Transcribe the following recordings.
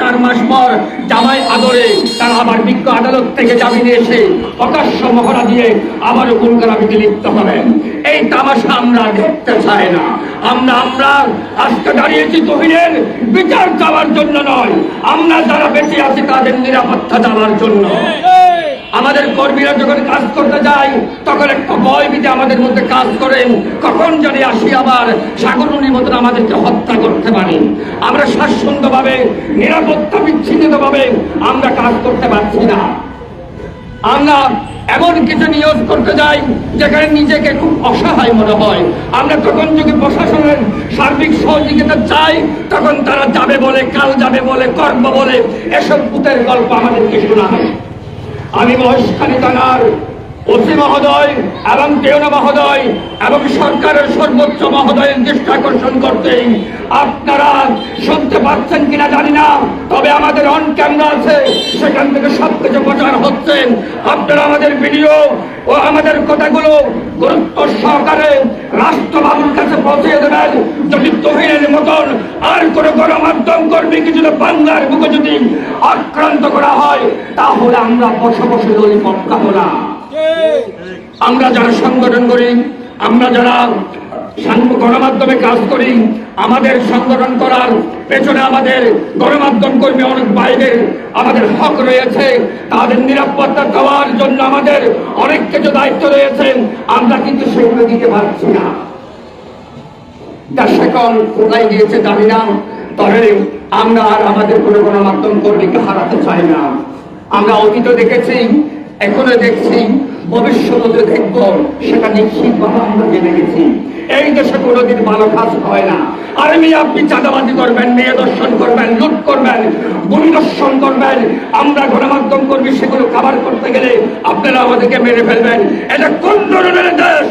চার মাস পর জামাই আদরে তারা আবার বিজ্ঞ আদালত থেকে জামিনে এসে প্রকাশ্য মহড়া দিয়ে আবারও গুলগারামিতে লিপ্ত হবে। এই তামাশা আমরা দেখতে চাই না। আমরা আমরা আজকে দাঁড়িয়েছি তহিনের বিচার চাওয়ার জন্য নয়। আমরা যারা বেঁচে আছি তাদের নিরাপত্তা দেওয়ার জন্য। আমাদের কর্মীরা যখন কাজ করতে যায়, তখন একটা বিধে আমাদের মধ্যে কাজ করেন কখন জানি আসি আবার সাগরণীর মতন আমাদেরকে হত্যা করতে পারে। আমরা স্বাচ্ছন্দ্যভাবে, নিরাপত্তা বিচ্ছিন্নভাবে আমরা কাজ করতে পারছি না। আমরা এমন কিছু নিয়োগ করতে যাই, যেখানে নিজেকে খুব অসহায় মনে হয়। আমরা তখন যদি প্রশাসনের সার্বিক সহযোগিতা চাই, তখন তারা যাবে বলে, কাল যাবে বলে কর্ম বলে, এসব পুতের গল্প আমাদেরকে শোনায় আমি মহেশখালী থানার ওসি মহোদয় এবং দেওনা মহোদয় এবং সরকারের সর্বোচ্চ মহোদয়ের দৃষ্টি আকর্ষণ করতেই আপনারা শুনতে পাচ্ছেন কিনা জানি না, তবে আমাদের অন ক্যামেরা আছে, সেখান থেকে সব কিছু প্রচার হচ্ছে। আপনারা আমাদের ভিডিও ও আমাদের কথাগুলো গুরুত্ব সহকারে রাষ্ট্রবাবুর কাছে পৌঁছে দেবেন। যদি তহিনের মতন আর কোনো গণমাধ্যম কর্মী কিছু বাংলার বুকে যদি আক্রান্ত করা হয়, তাহলে আমরা বসে বসে দলি খাব না। আমরা যারা সংগঠন করি, আমরা যারা গণমাধ্যমে কাজ করি, আমাদের সংগঠন করার পেছনে আমাদের গণমাধ্যম কর্মী অনেক বাইরে আমাদের হক রয়েছে। তাদের নিরাপত্তা দেওয়ার জন্য আমাদের অনেক কিছু দায়িত্ব রয়েছে। আমরা কিন্তু সেগুলো দিতে পারছি না। কোথায় গিয়েছে জানি না। তবে আমরা আর আমাদের কোনো গণমাধ্যম কর্মীকে হারাতে চাই না। আমরা অতীত দেখেছি, এখনও দেখছি। ভবিষ্যতে দেখব সেটা নিশ্চিতভাবে আমরা জেনে গেছি। এই দেশে কোনোদিন ভালো কাজ হয় না। আর মেয়ে আপনি চাঁদাবাজি করবেন, মেয়ে দর্শন করবেন, লুট করবেন দর্শন করবেন। আমরা গণমাধ্যম কর্মী, সেগুলো কাবার করতে গেলে আপনারা আমাদেরকে মেরে ফেলবেন। এটা কোন ধরনের দেশ?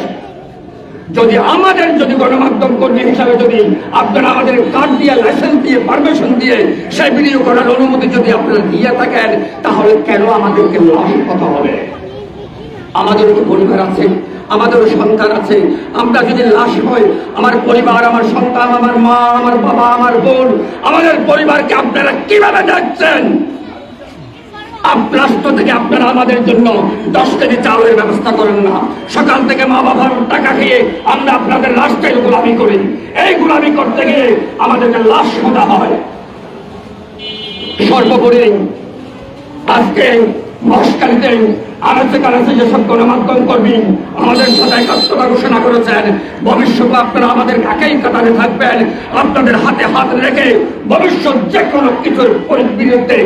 যদি আমাদের, যদি গণমাধ্যম কর্মী হিসাবে যদি আপনারা আমাদের কার্ড দিয়ে লাইসেন্স দিয়ে পারমিশন দিয়ে সেই ভিডিও করার অনুমতি যদি আপনারা দিয়ে থাকেন, তাহলে কেন আমাদেরকে লস কথা হবে? আমাদেরও তো পরিবার আছে আমাদেরও সন্তান আছে। আমরা যদি লাশ হয় আমার পরিবার, আমার সন্তান, আমার মা, আমার বাবা, আমার বোন, আমাদের পরিবারকে আপনারা কীভাবে দেখছেন? রাষ্ট্র থেকে আপনারা আমাদের জন্য দশ কেজি চাউলের ব্যবস্থা করেন না। সকাল থেকে মা বাবার টাকা খেয়ে আমরা আপনাদের রাষ্ট্রের গোলামি করি। এই গোলামি করতে গিয়ে আমাদেরকে লাশ সোজা হয়। সর্বোপরি আজকে মস্কালিতে আনাচে কানাচে গণমাধ্যম কর্মী আমাদের সাথে একাত্মতা ঘোষণা করেছেন ভবিষ্যতে আপনারা আমাদের কাকেই কাতারে থাকবেন? আপনাদের হাতে হাত রেখে ভবিষ্যৎ যে কোনো কিছুর বিরুদ্ধে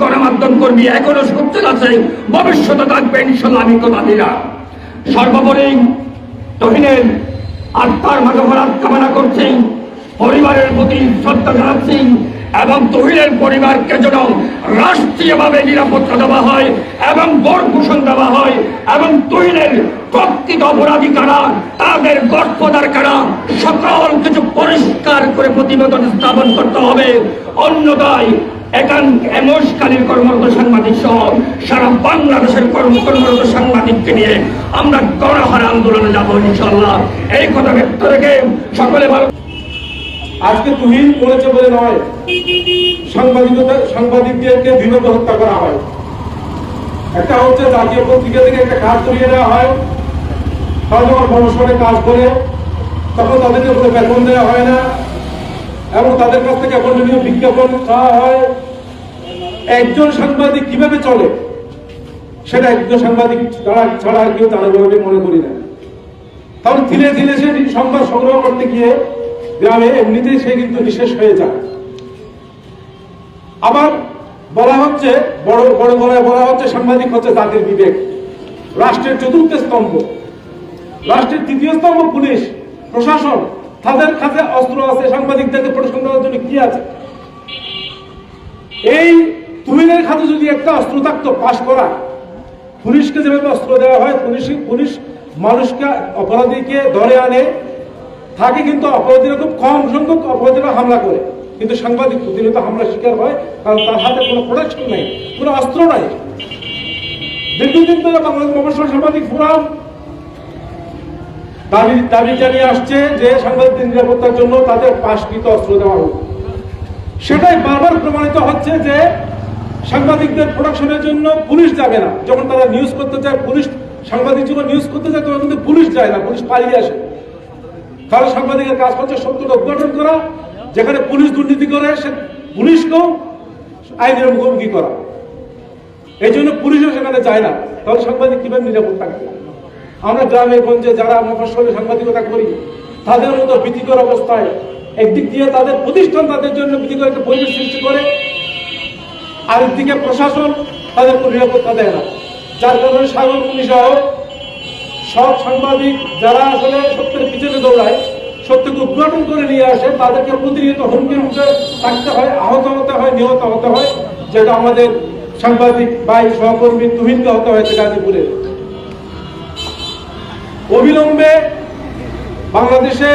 গণমাধ্যম কর্মী এখনও সত্যি আছে, ভবিষ্যতে থাকবে ইনশাল্লাহ আমি কথা দিলাম সর্বোপরি তহিনের আত্মার মাগফরাত কামনা করছি, পরিবারের প্রতি শ্রদ্ধা জানাচ্ছি এবং তহিনের পরিবারকে যেন রাষ্ট্রীয়ভাবে নিরাপত্তা দেওয়া হয় এবং বর ভূষণ দেওয়া হয় এবং তহিনের প্রকৃত অপরাধী কারা, তাদের গর্ভদার কারা, সকল কিছু পরিষ্কার করে প্রতিবেদন স্থাপন করতে হবে। অন্যদায় এমসকালীর কর্মরত সাংবাদিক সহ সারা বাংলাদেশের কর্ম কর্মরত সাংবাদিককে নিয়ে আমরা গণহার আন্দোলনে যাব ইনশাল্লাহ এই কথা ব্যক্ত রেখে সকলে ভালো আজকে তুহিন করেছে বলে নয়। সাংবাদিকতা সাংবাদিকদেরকে বিনত হত্যা করা হয়। একটা হচ্ছে জাতীয় পত্রিকা থেকে একটা কাজ করিয়ে দেওয়া হয়। তারা যখন প্রমোশনে কাজ করে, তখন তাদেরকে কোনো বেতন দেওয়া হয় না। এবং তাদের কাছ থেকে অকর্ষণীয় বিজ্ঞাপন চাওয়া হয়। একজন সাংবাদিক কীভাবে চলে? সেটা একজন সাংবাদিক তারা ছাড়া কেউ বলে মনে করি না। তাহলে ধীরে ধীরে সে সংবাদ সংগ্রহ করতে গিয়ে গ্রামে এমনিতেই সে কিন্তু বিশেষ হয়ে যায়। আবার বলা হচ্ছে, বড় বড় গলায় বলা হচ্ছে সাংবাদিক হচ্ছে জাতির বিবেক। রাষ্ট্রের চতুর্থ স্তম্ভ। রাষ্ট্রের তৃতীয় স্তম্ভ পুলিশ, প্রশাসন, তাদের কাছে অস্ত্র আছে, সাংবাদিকদেরকে প্রশাসন দেওয়ার জন্য কি আছে? এই তুমিনের খাতে যদি একটা অস্ত্র থাকতো, পাশ করা, পুলিশকে যেভাবে অস্ত্র দেওয়া হয়, পুলিশ পুলিশ মানুষকে, অপরাধীকে ধরে আনে থাকে কিন্তু অপরাধীরা খুব কম সংখ্যক অপরাধীরা হামলা করে। কিন্তু সাংবাদিক প্রতিনিয়ত হামলা শিকার হয়, কারণ তার হাতে কোনো প্রোটেকশন নাই, কোনো অস্ত্র নাই। দীর্ঘদিন ধরে বাংলাদেশ মফস্বল সাংবাদিক ফোরাম দাবি দাবি জানিয়ে আসছে যে সাংবাদিকদের নিরাপত্তার জন্য তাদের পাশকৃত অস্ত্র দেওয়া হোক। সেটাই বারবার প্রমাণিত হচ্ছে যে সাংবাদিকদের প্রোডাকশনের জন্য পুলিশ যাবে না। যখন তারা নিউজ করতে চায় পুলিশ সাংবাদিক যখন নিউজ করতে চায় তখন কিন্তু পুলিশ যায় না, পুলিশ পালিয়ে আসে। তাহলে সাংবাদিকের কাজ হচ্ছে সত্যটা উদ্ঘাটন করা, যেখানে পুলিশ দুর্নীতি করে, সে পুলিশকেও আইনের মুখোমুখি করা। এই জন্য পুলিশও সেখানে যায় না। তাহলে সাংবাদিক কীভাবে নিরাপদ থাকবে? আমরা গ্রামে, গঞ্জে যারা মফস্বলে সাংবাদিকতা করি, তাদের মতো ভীতিকর অবস্থায় একদিক দিয়ে তাদের প্রতিষ্ঠান তাদের জন্য ভীতিকর একটা পরিবেশ সৃষ্টি করে, আরেকদিকে প্রশাসন তাদের নিরাপত্তা দেয় না। যার কারণে সাগর পুলিশ সহ সব সাংবাদিক যারা আসলে সত্যের পিছনে দৌড়ায়, সত্যকে উদ্ঘাটন করে নিয়ে আসে, তাদেরকে প্রতিনিয়ত হুমকির মুখে থাকতে হয়, আহত হতে হয়, নিহত হতে হয়, যেটা আমাদের সাংবাদিক ভাই সহকর্মী তুহিনকে হতে হয়েছে গাজীপুরে। অবিলম্বে বাংলাদেশে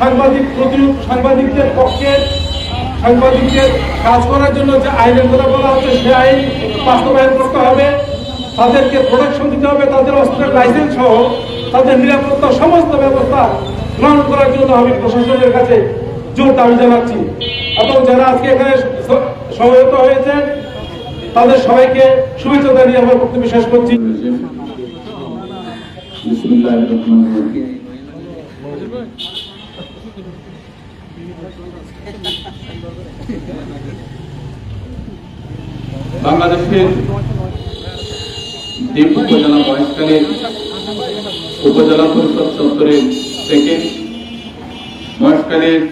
সাংবাদিক প্রতিরোধ, সাংবাদিকদের পক্ষে, সাংবাদিকদের কাজ করার জন্য যে আইনের কথা বলা হচ্ছে, সে আইন বাস্তবায়ন করতে হবে। তাদেরকে প্রোটেকশন দিতে হবে, তাদের অস্ত্রের লাইসেন্স সহ তাদের নিরাপত্তা, সমস্ত ব্যবস্থা গ্রহণ করার জন্য আমি প্রশাসনের কাছে জোর দাবি জানাচ্ছি। এবং যারা আজকে এখানে সমবেত হয়েছে, তাদের সবাইকে শুভেচ্ছা জানিয়ে আমার বক্তব্য শেষ করছি। বাংলাদেশের উপজেলা পরিষদ চত্বরের থেকে মহেশখালীর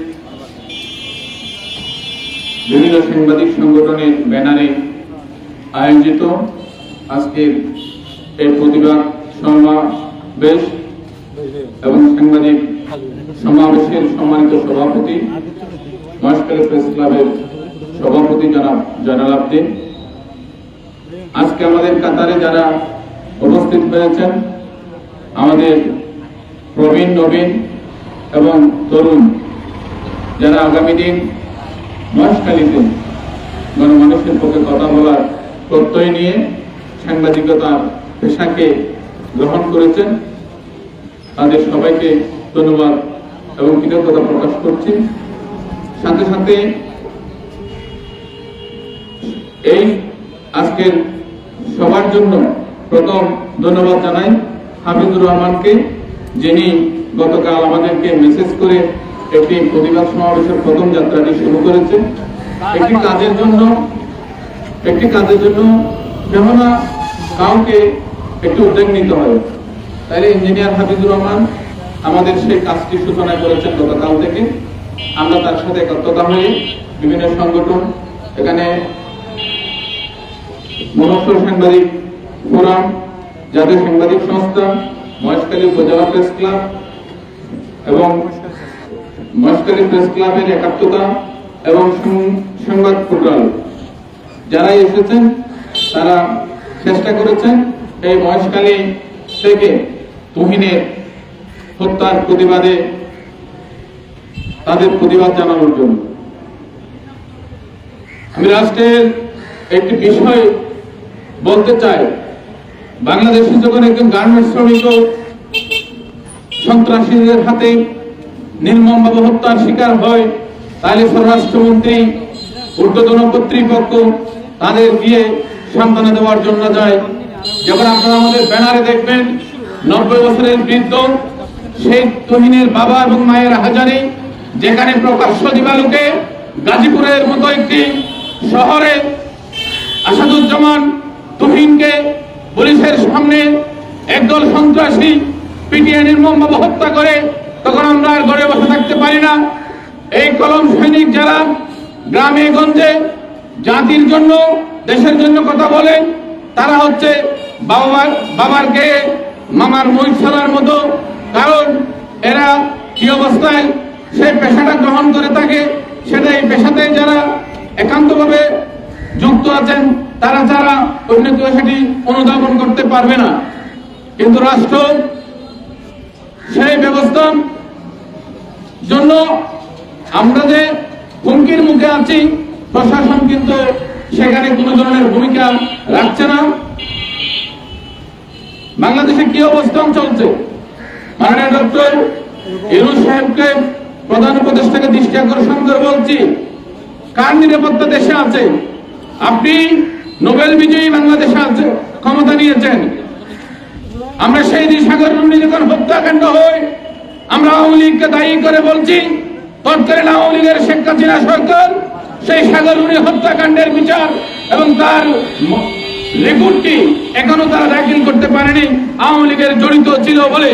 বিভিন্ন সাংবাদিক সংগঠনের ব্যানারে আয়োজিত আজকের এই প্রতিবাদ সমাবেশ এবং সাংবাদিক সমাবেশের সম্মানিত সভাপতি মহেশখালী প্রেস ক্লাবের সভাপতি জনাব জয়নাল আবদিন। আজকে আমাদের কাতারে যারা উপস্থিত হয়েছেন, আমাদের প্রবীণ, নবীন এবং তরুণ, যারা আগামী দিন মহেশখালীতে গণমানুষের পক্ষে কথা বলার প্রত্যয় নিয়ে সাংবাদিকতার পেশাকে গ্রহণ করেছেন, তাদের সবাইকে ধন্যবাদ এবং কৃতজ্ঞতা প্রকাশ করছি। সাথে সাথে এই আজকের সবার জন্য প্রথম ধন্যবাদ জানাই হাফিজুর রহমানকে, যিনি গতকাল আমাদেরকে মেসেজ করে একটি প্রতিবাদ সমাবেশের প্রথম যাত্রাটি শুরু করেছে একটি কাজের জন্য, একটি কাজের জন্য কেননা কাউকে একটু উদ্যোগ নিতে হয়। তাইলে ইঞ্জিনিয়ার হাফিজুর রহমান আমাদের সেই কাজটি সূচনা করেছেন গতকাল থেকে। আমরা তার সাথে একত্রতা হয়ে বিভিন্ন সংগঠন, এখানে মনস্বর সাংবাদিক ফোরাম, জাতীয় সাংবাদিক সংস্থা উপজেলা প্রেস ক্লাব এবং প্রেস ক্লাবের একাত্মতা এবং সংবাদ পোর্টাল। যারাই এসেছেন, তারা চেষ্টা করেছেন এই মহেশখালী থেকে তুহিনের হত্যার প্রতিবাদে তাদের প্রতিবাদ জানানোর জন্য। আমি রাষ্ট্রের একটি বিষয় বলতে চাই, বাংলাদেশে যখন একজন গার্মেন্টস শ্রমিক সন্ত্রাসীদের হাতে নির্মমভাবে হত্যার শিকার হয়, তাহলে স্বরাষ্ট্রমন্ত্রী, ঊর্ধ্বতন কর্তৃপক্ষ তাদের গিয়ে সান্ত্বনা দেওয়ার জন্য যায়। যেমন আপনারা আমাদের ব্যানারে দেখবেন, নব্বই বছরের বৃদ্ধ, সেই তহিনের বাবা এবং মায়ের হাজারি, যেখানে প্রকাশ্য দিবালুকে গাজীপুরের মতো একটি শহরে আসাদুজ্জামান তুহিনকে পুলিশের সামনে একদল সন্ত্রাসী পিটিয়ে নির্মমভাবে হত্যা করে, তখন আমরা আর ঘরে বসে থাকতে পারি না। এই কলম সৈনিক যারা গ্রামে, গঞ্জে, জাতির জন্য, দেশের জন্য কথা বলে, তারা হচ্ছে বাবার বাবার গে মামার মহিষালার মতো। কারণ এরা কি অবস্থায় সেই পেশাটা গ্রহণ করে থাকে, সেটা এই পেশাতে যারা একান্তভাবে যুক্ত আছেন তারা যারা অন্য কেউ সেটি অনুধাবন করতে পারবে না। কিন্তু রাষ্ট্র সেই ব্যবস্থা জন্য আমরা যে হুমকির মুখে আছি, প্রশাসন কিন্তু সেখানে কোনো ধরনের ভূমিকা রাখছে না। বাংলাদেশে কি অবস্থান চলছে? মাননীয় ডক্টর ইউনুস সাহেবকে প্রধান উপদেষ্টাকে দৃষ্টি আকর্ষণ করে বলছি, কার নিরাপত্তা দেশে আছে? আপনি নোবেল বিজয়ী বাংলাদেশ আছে ক্ষমতা নিয়েছেন। আমরা সেই দিন সাগর যখন হত্যাকাণ্ড হয় আমরা আওয়ামী লীগকে দায়ী করে বলছি, তৎকালীন আওয়ামী লীগের শেখ হাসিনা সরকার সেই সাগর হত্যাকাণ্ডের বিচার এবং তার রিপোর্টটি এখনও তারা দাখিল করতে পারেনি। আওয়ামী লীগের জড়িত ছিল বলে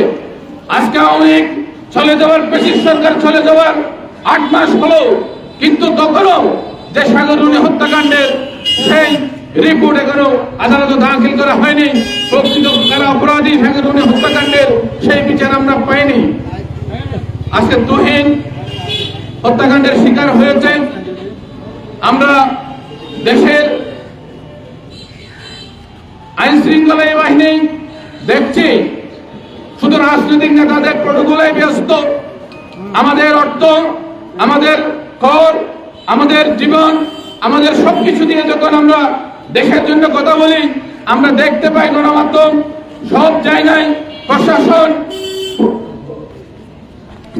আজকে আওয়ামী লীগ চলে যাওয়ার পেশির সরকার চলে যাওয়ার আট মাস হলো, কিন্তু তখনও যে সাগরুনি হত্যাকাণ্ডের সেই রিপোর্ট এখনও আদালতে দাখিল করা হয়নি। প্রকৃত যারা অপরাধী সাগরুনি হত্যাকাণ্ডের সেই বিচার আমরা পাইনি। আজকে তুহিন হত্যাকাণ্ডের শিকার হয়েছে। আমরা দেশের আইন শৃঙ্খলা বাহিনী দেখছি। শুধু রাজনৈতিক নেতাদের প্রটোকলে ব্যস্ত। আমাদের অর্থ, আমাদের কর, আমাদের জীবন, আমাদের সবকিছু দিয়ে যখন আমরা দেশের জন্য কথা বলি, আমরা দেখতে পাই গণমাধ্যম, সব জায়গায় প্রশাসন,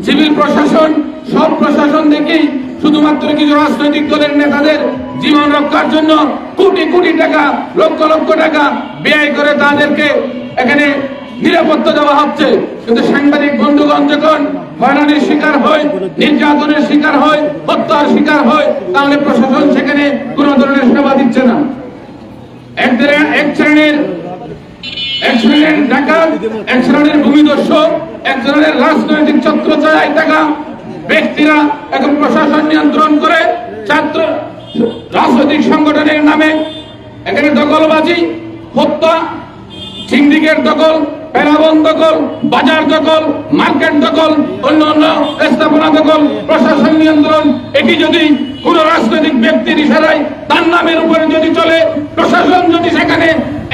সিভিল প্রশাসন, সব প্রশাসন দেখি শুধুমাত্র কিছু রাজনৈতিক দলের নেতাদের জীবন রক্ষার জন্য কোটি কোটি টাকা, লক্ষ লক্ষ টাকা ব্যয় করে তাদেরকে এখানে নিরাপত্তা দেওয়া হচ্ছে। কিন্তু সাংবাদিক বন্ধুগণ যখন হয়রানির শিকার হয়, নির্যাতনের শিকার হয়, হত্যার শিকার হয়, তাহলে প্রশাসন সেখানে কোনো ধরনের সেবা দিচ্ছে না এক এক শ্রেণির রাজনৈতিক ছত্র ব্যক্তিরা এখন প্রশাসন নিয়ন্ত্রণ করে ছাত্র রাজনৈতিক সংগঠনের নামে এখানে দখলবাজি, হত্যা, সিন্ডিকেট দখল পেরাবন দখল, বাজার দখল, মার্কেট দখল, অন্য অন্য স্থাপনা দখল, প্রশাসন নিয়ন্ত্রণ, এটি যদি কোন রাজনৈতিক ব্যক্তির ইশারায় তার নামের উপরে যদি চলে, প্রশাসন যদি সেখানে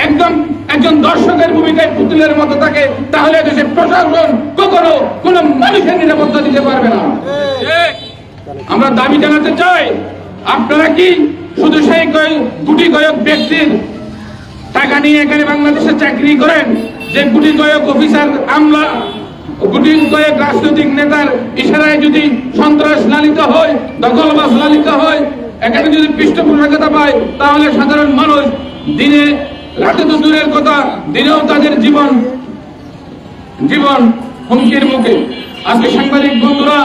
একদম একজন দর্শকের ভূমিকায় পুতুলের মতো থাকে, তাহলে দেশের প্রশাসন কখনো কোন মানুষের নিরাপত্তা দিতে পারবে না। আমরা দাবি জানাতে চাই, আপনারা কি শুধু সেই গুটি কয়েক ব্যক্তির টাকা নিয়ে এখানে বাংলাদেশে চাকরি করেন? যে গুটি কয়েক অফিসার আমলা গুটি কয়েক রাজনৈতিক নেতার ইশারায় যদি সন্ত্রাস লালিত হয় দখলবাস লালিত হয়, এখানে যদি পৃষ্ঠপোষকতা পায়, তাহলে সাধারণ মানুষ দিনে, রাতে তো দূরের কথা, দিনেও তাদের জীবন জীবন হুমকির মুখে। আজকে সাংবাদিক বন্ধুরা,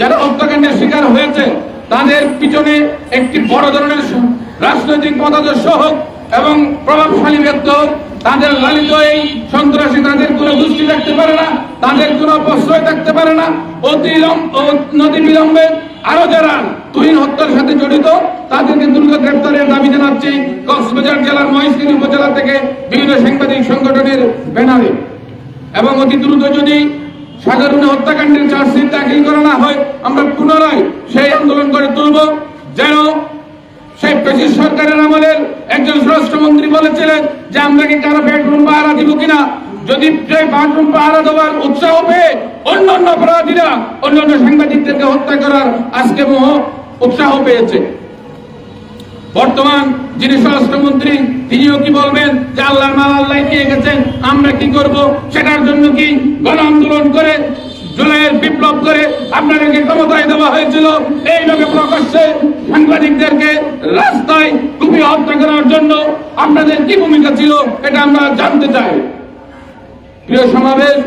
যারা হত্যাকাণ্ডের শিকার হয়েছে, তাদের পিছনে একটি বড় ধরনের রাজনৈতিক মতাদর্শ হোক এবং প্রভাবশালী ব্যক্তি হোক তাদের লালিত এই সন্ত্রাসী তাদের কোনো দৃষ্টি থাকতে পারে না, তাদের কোনো প্রশ্রয় থাকতে পারে না। অতি বিলম্বে আরও যারা তুহিন হত্যার সাথে জড়িত তাদেরকে দ্রুত গ্রেপ্তারের দাবি জানাচ্ছি কক্সবাজার জেলার মহেশখালী উপজেলা থেকে বিভিন্ন সাংবাদিক সংগঠনের ব্যানারে। এবং অতি দ্রুত যদি সাগরুনি হত্যাকাণ্ডের চার্জশিট দাখিল করা না হয়, আমরা পুনরায় সেই আন্দোলন করে তুলব। যেন সেই ব্রিটিশ সরকারের আমলের একজন স্বরাষ্ট্রমন্ত্রী বলেছিলেন যে, আমরা কি কারও বেডরুম পাহারা দিব কিনা? যদি সেই বেডরুম পাহারা দেওয়ার উৎসাহ পেয়ে অন্য অন্য অপরাধীরা, অন্য অন্য সাংবাদিকদেরকে হত্যা করার আজকে মোহ উৎসাহ পেয়েছে। বর্তমান যিনি স্বরাষ্ট্রমন্ত্রী, তিনিও কি বলবেন যে, আল্লাহর মাল আল্লাহ নিয়ে গেছেন, আমরা কি করব? সেটার জন্য কি গণ আন্দোলন করে জুলাইয়ের বিপ্লব করে আপনাদেরকে ক্ষমতায় দেওয়া হয়েছিল। এই এইভাবে প্রকাশ্যে সাংবাদিকদেরকে রাস্তায় কুপি হত্যা করার জন্য আপনাদের কি ভূমিকা ছিল এটা আমরা জানতে চাই। প্রিয় সমাবেশ,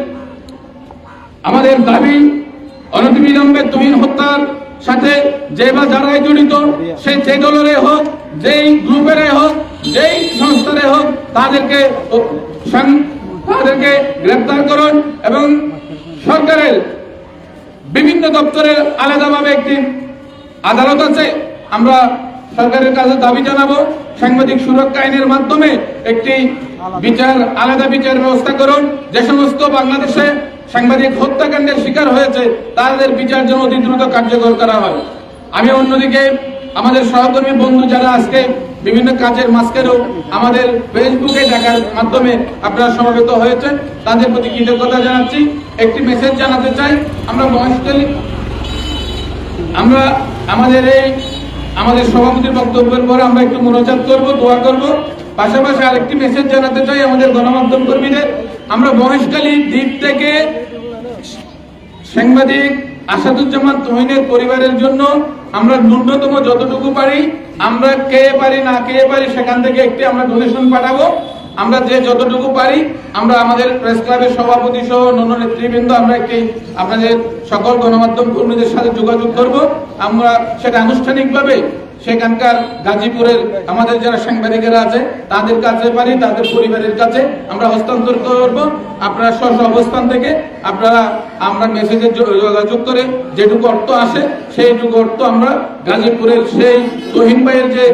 আমাদের দাবি, অনতিবিলম্বে তুহিন হত্যার সাথে যে বা যারাই জড়িত, সে যে দলের হোক, যেই গ্রুপের হোক, যেই সংস্থারে হোক, তাদেরকে তাদেরকে গ্রেপ্তার করুন এবং সরকারের বিভিন্ন দপ্তরের আলাদাভাবে একটি আদালত আছে। আমরা সরকারের কাছে দাবি জানাব, সাংবাদিক সুরক্ষা আইনের মাধ্যমে একটি বিচার, আলাদা বিচার ব্যবস্থা করুন। যে সমস্ত বাংলাদেশে সাংবাদিক হত্যাকাণ্ডের শিকার হয়েছে, তাদের বিচার যেন অতি দ্রুত কার্যকর করা হয়। আমি অন্যদিকে আমাদের সহকর্মী বন্ধু যারা আজকে বিভিন্ন কাজের মাঝখানেও আমাদের ফেসবুকে দেখার মাধ্যমে আপনারা সমবেত হয়েছেন, তাদের প্রতি কৃতজ্ঞতা জানাচ্ছি। একটি মেসেজ জানাতে চাই, আমরা মহেশখালী আমরা আমাদের এই আমাদের সভাপতির বক্তব্যের পরে আমরা একটু মনোজাত করব, দোয়া করব। পাশাপাশি আরেকটি মেসেজ জানাতে চাই আমাদের গণমাধ্যম কর্মীদের। আমরা মহেশখালী দ্বীপ থেকে সাংবাদিক আসাদুজ্জামান তুহিনের পরিবারের জন্য আমরা ন্যূনতম যতটুকু পারি, আমরা কে পারি, না কে পারি, সেখান থেকে একটি আমরা ডোনেশন পাঠাবো। আমরা যে যতটুকু পারি, আমরা আমাদের প্রেস ক্লাবের সভাপতি সহ নন নেতৃবৃন্দ, আমরা একটি আপনাদের সকল গণমাধ্যম কর্মীদের সাথে যোগাযোগ করব। আমরা সেটা আনুষ্ঠানিকভাবে সেখানকার গাজীপুরের আমাদের যারা সাংবাদিকেরা আছে, তাদের কাছে পারি, তাদের পরিবারের কাছে আমরা হস্তান্তর করব। আপনারা স্ব অবস্থান থেকে আপনারা আমরা মেসেজে যোগাযোগ করে যেটুকু অর্থ আসে, সেইটুকু অর্থ আমরা গাজীপুরের সেই তহিন ভাইয়ের যে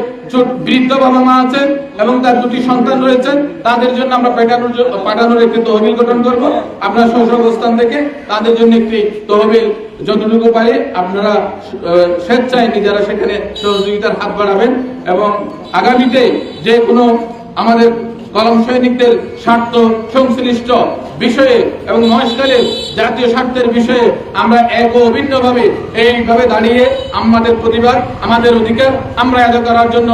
বৃদ্ধ বাবা মা আছেন এবং তার দুটি সন্তান রয়েছেন, তাদের জন্য আমরা পাঠানোর পাঠানোর একটি তহবিল গঠন করব। আপনারা স্ব অবস্থান থেকে তাদের জন্য একটি তহবিল যতটুকু পারে আপনারা স্বেচ্ছায় নিজেরা সেখানে সহযোগিতার হাত বাড়াবেন এবং আগামীতে যে কোনো আমাদের কলম সৈনিকদের স্বার্থ সংশ্লিষ্ট বিষয়ে এবং মহেশখালীর জাতীয় স্বার্থের বিষয়ে আমরা এক ও অভিন্নভাবে এইভাবে দাঁড়িয়ে আমাদের প্রতিবাদ, আমাদের অধিকার আমরা আদায় করার জন্য